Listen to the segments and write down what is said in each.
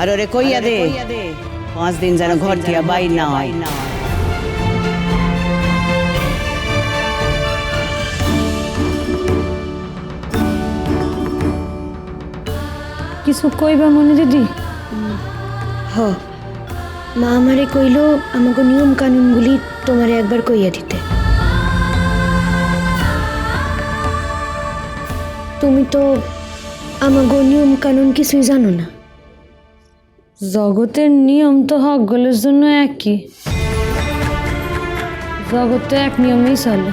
আর ওরে কইয়া দে। পাঁচ দিন যেন ঘর দিয়া বাইর না হয় কিছু কইবা মনে দিদি? হ। মা আমারে কইল আমাকে নিয়ম কানুনগুলি তোমারে একবার কইয়া দিতে। তুমি তো আমাকে নিয়ম কানুন কিছুই জানো না। জগতের নিয়ম তো হকগুলোর জন্য একই। জগতে এক নিয়মেই চলে।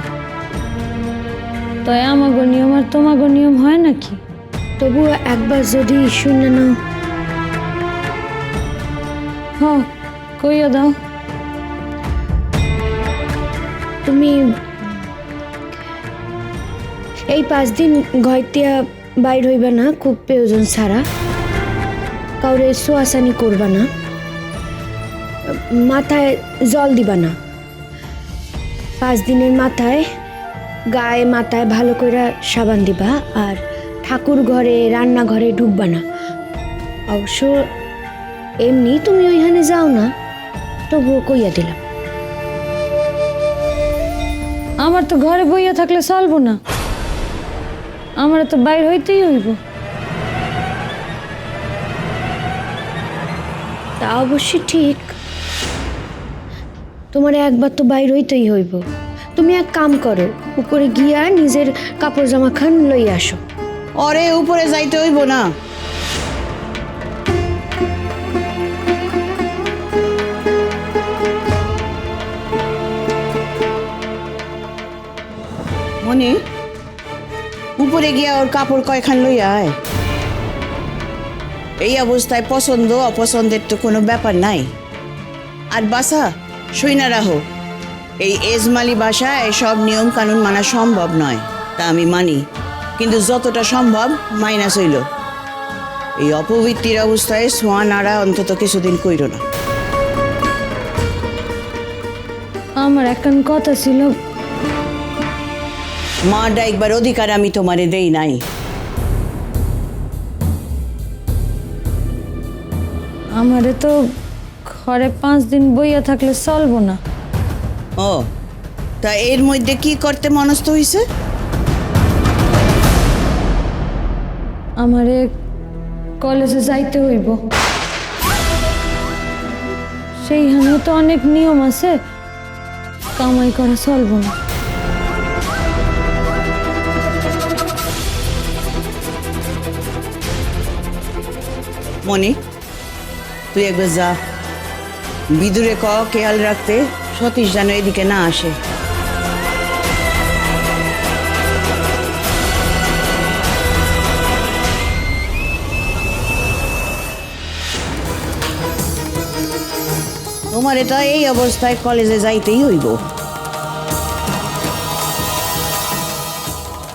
তাই আমাগো নিয়ম আর তোমাগো নিয়ম হয় নাকি? তবু একবার যদি শুনে নাও। হ কইয়া দাও। তুমি এই পাঁচ দিন ঘরতিয়া বাইর হইবে না, খুব প্রয়োজন ছাড়া। কাউরে সোয়াসানি করবা না। মাথায় জল দিবা না। পাঁচ দিনের মাথায়, গায়ে মাথায় ভালো করে সাবান দিবা আর ঠাকুর ঘরে, রান্নাঘরে ঢুকবা না। অবশ্য এমনি তুমি ওইখানে যাও না, তবুও কইয়া দিলাম। আমার তো ঘরে বইয়া থাকলে চলবো না। আমার তো বাইর হইতেই হইব। তা অবশ্যই ঠিক। তোমার একবার তো বাইর হইতেই হইব। তুমি এক কাম করো, উপরে গিয়া নিজের কাপড় জামা খান লই আসো। ওরে উপরে যাইতে হইব না। মনে, উপরে গিয়া ওর কাপড় কয়খান লইয়া আয়। এই অবস্থায় পছন্দ অপছন্দের তো কোনো ব্যাপার নাই। আর বাসা সইনা রাহো। এই এজমালি বাসায় সব নিয়ম কানুন মানা সম্ভব নয় তা আমি মানি। কিন্তু যতটা সম্ভব মাইনাস হইল। এই অপবৃত্তির অবস্থায় সোয়া নাড়া অন্তত কিছুদিন কইর না। আমার এখন কথা ছিল। মা ডাইকবার অধিকার আমি তোমারে দেই নাই। আমারে তো ঘরে পাঁচ দিন বইয়া থাকলে চলবো না। ও তা এর মধ্যে কি করতে মনস্থ হইছে? আমারে কলেজে যাইতে হইব। সেইখানে তো অনেক নিয়ম আছে কামাই করা চলবো না। মনি তুই একবার যা। বিদুরে ক, খেয়াল রাখতে। সতীশ যেন এদিকে না আসে। তোমার এটা এই অবস্থায় কলেজে যাইতেই হইব।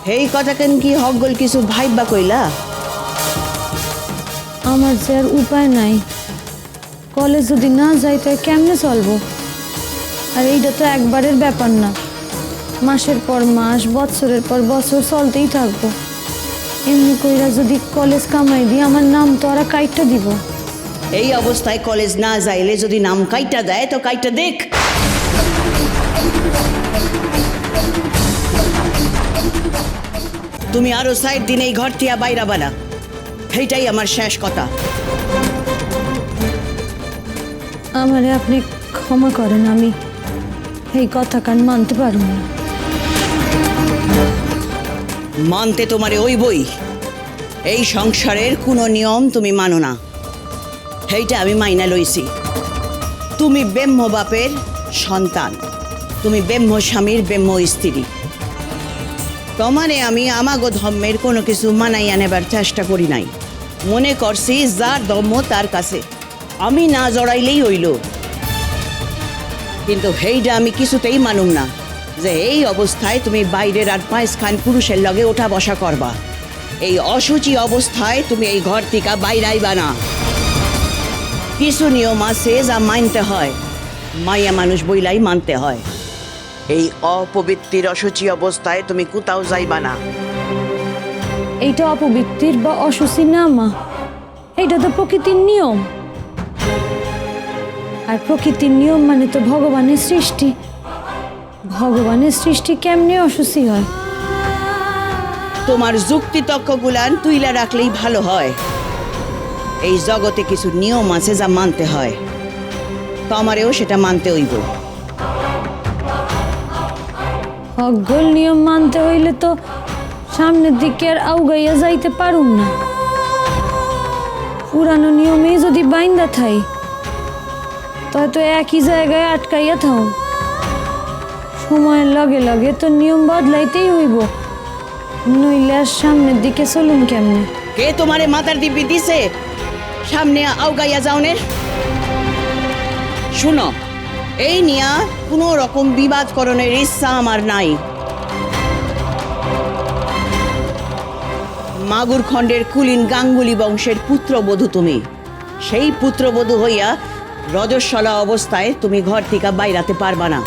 এই কথা কেন কি হকগল কিছু ভাইবা কইলা? আমার যে আর উপায় নাই। কলেজ যদি না যাই তাই কেমনে চলবো? আর এইটা তো একবারের ব্যাপার না। মাসের পর মাস বছরের পর বছর চলতেই থাকব। এমনি কইরা যদি কলেজ কামাই দিই, আমার নাম তো ওরা কাইটটা দিব। এই অবস্থায় কলেজ না যাইলে যদি নাম কাইটা দেয়, তো কাইটা দেখ। তুমি আরও সাইড দিন এই ঘর টিয়া বাইরা বানা। সেইটাই আমার শেষ কথা। আমারে আপনি ক্ষমা করেন, আমি এই কথা কান মানতে পারব না। মানতে তোমারে ওই বই। এই সংসারের কোনো নিয়ম তুমি মানো না। সেইটা আমি মাইনা লইছি। তুমি ব্রহ্ম বাপের সন্তান। তুমি ব্রহ্ম স্বামীর ব্রহ্ম স্ত্রী। তোমারে আমি আমাগো ধর্মের কোনো কিছু মানাইয়া নেবার চেষ্টা করি নাই। মনে করছি যার ধর্ম তার কাছে। আমি না জড়াইলেই হইল। কিন্তু হেইটা আমি কিছুতেই মানুম না, যে এই অবস্থায় তুমি বাইরের আর পাঁচ খান পুরুষের লগে ওঠা বসা করবা। এই অসুচি অবস্থায় তুমি এই ঘর থেকে বাইরাইবা না। কিছু নিয়ম আছে যা মানতে হয় মাইয়া মানুষ বইলাই মানতে হয়। এই অপবিত্রির অসুচি অবস্থায় তুমি কোথাও যাইবা না। এইটা অপবৃত্তির বা অসুচি না, মা। এইটা তো প্রকৃতির নিয়ম। আর প্রকৃতির নিয়ম মানে তো ভগবানের সৃষ্টি। ভগবানের সৃষ্টি কেমনি অসুচি হয়? তোমার যুক্তি তক্কগুলান তুইলা রাখলেই ভালো হয়। এই জগতে কিছু নিয়ম আছে যা মানতে হয়। তোমারেও সেটা মানতে হইব। অজ্ঞল নিয়ম মানতে হইলে তো সামনের দিকে আর আউগাইয়া যাইতে পারুম না। পুরানো নিয়মেই যদি বাইন্দা থাই তো একই জায়গায় আটকাইয়া থাও। সময়ের লগে লগে তো নিয়ম বদলাইতেই হইব। নইলে আর সামনের দিকে চলুন কেমনে? কে তোমারে মাথার দিব্যি দিছে? সামনে আউগাইয়া যাওনের শুনো, এই নিয়া কোনো রকম বিবাদ করণের ইচ্ছা আমার নাই। মাগুর খণ্ডের কুলিন গাঙ্গুলি বংশের পুত্রবধূ তুমি। সেই পুত্রবধূ হইয়া রজস্বলা অবস্থায় তুমি ঘর থেকে বাইরাতে পারবা না।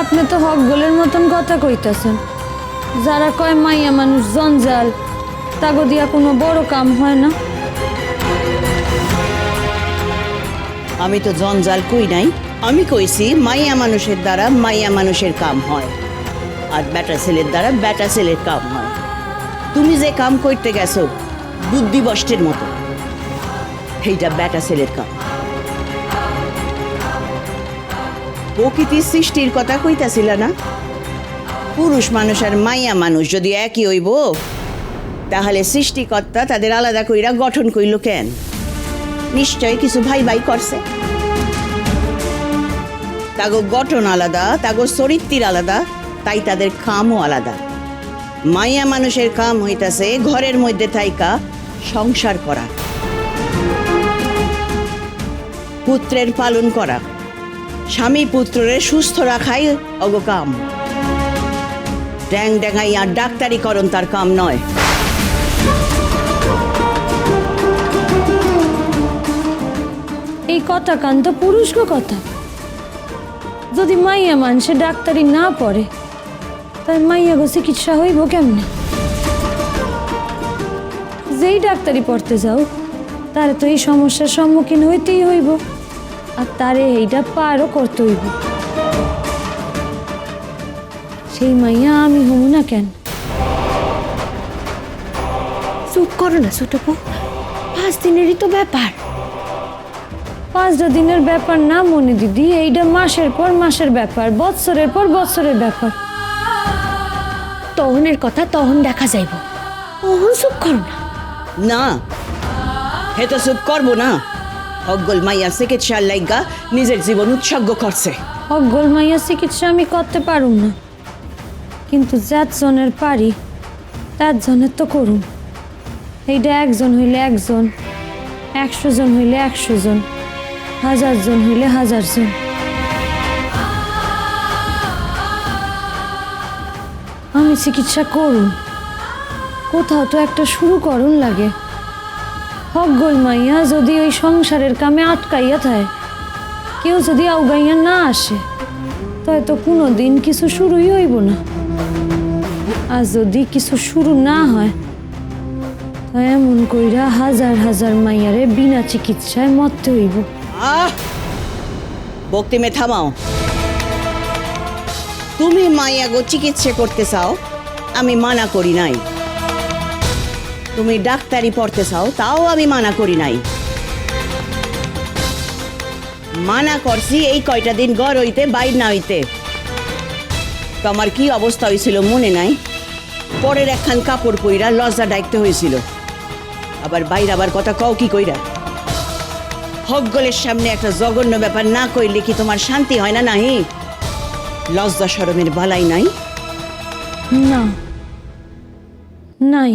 আপনি তো হকগোলের মতন কথা কইতাছেন। যারা কয় মাইয়া মানুষ জঞ্জাল তাগো দিয়া কোনো বড় কাম হয় না। আমি তো জঞ্জাল কই নাই আমি কইছি মাইয়া মানুষের দ্বারা মাইয়া মানুষের কাম হয় আর ব্যাটা ছেলের দ্বারা ব্যাটা ছেলের কাম হয়। তুমি যে কাম করতে গেছো বুদ্ধিবষ্টের মতো। সেইটা ব্যাটা ছেলের কাম। প্রকৃতির সৃষ্টির কথা কইতাছিল না? পুরুষ মানুষ আর মাইয়া মানুষ যদি একই হইব, তাহলে সৃষ্টিকর্তা তাদের আলাদা কইরা গঠন কইল কেন? নিশ্চয় কিছু ভাই ভাই করছে। তাগো গঠন আলাদা, তাগো চরিত্রের আলাদা, তাই তাদের কামও আলাদা। মাইয়া মানুষের কাম হইতাছে ঘরের মধ্যে থাইকা সংসার করা। পুত্রের পালন করা। স্বামী পুত্রের সুস্থ রাখাই অগ কাম ড্যাং ড্যাঙাই আর ডাক্তারিকরণ তার কাম নয়। এই কথা কান তো পুরুষগ কথা। যদি মাইয়া মানুষে ডাক্তারি না পড়ে তাই মাইয়া গো চিকিৎসা হইব কেমনে? যেই ডাক্তারি পড়তে যাও তারে তো এই সমস্যার সম্মুখীন হইতেই হইব আর তারে এইটা পারও করতে হইব। সেই মাইয়া আমি হমু না কেন? চুপ করো না ছোট বউ পাঁচ দিনেরই তো ব্যাপার। পাঁচটা দিনের ব্যাপার না মনে দিদি এইটা মাসের পর মাসের ব্যাপার বৎসরের পর বৎসরের ব্যাপার। তহনের কথা তহন দেখা যাইব। তহন চুপ করো না। না হে তো চুপ করব না। অজ্ঞল মাইয়া চিকিৎসার লাইগা নিজের জীবন উৎসর্গ করছে। অজ্ঞল মাইয়া চিকিৎসা আমি করতে পারুম না। কিন্তু যার জনের পারি, তার জনের তো করুন এইটা একজন হইলে একজন, একশো জন হইলে একশো জন, হাজার জন হইলে হাজার জন। আমি চিকিৎসা করুন কোথাও তো একটা শুরু করুন লাগে। হকগোল মাইয়া, যদি ওই সংসারের কামে আটকাইয়া থাকে, কেউ যদি আউগাইয়া না আসে, তাই তো কোনো দিন কিছু শুরুই হইব না। আর যদি কিছু শুরু না হয়, তাই এমন কইরা হাজার হাজার মাইয়ারে বিনা চিকিৎসায় মরতে হইব। আহ! বক্তিমে থামাও। তুমি মাইয়া গো চিকিৎসা করতে চাও, আমি মানা করি নাই। তুমি ডাক্তারি পড়তে চাও, তাও আমি মানা করি নাই। মানা করছি এই কয়টা দিন গড় হইতে, বাইর না হইতে। তোমার কি অবস্থা হয়েছিল মনে নাই? পরের একখান কাপড় পইরা লজ্জা ডাকতে হয়েছিল আবার বাইর আবার কথা কও কি কইরা? হকগলের সামনে একটা জঘন্য ব্যাপার না কইলে কি তোমার শান্তি হয় না নাহি? লজ্জা সরমের বালাই নাই? না। নাই।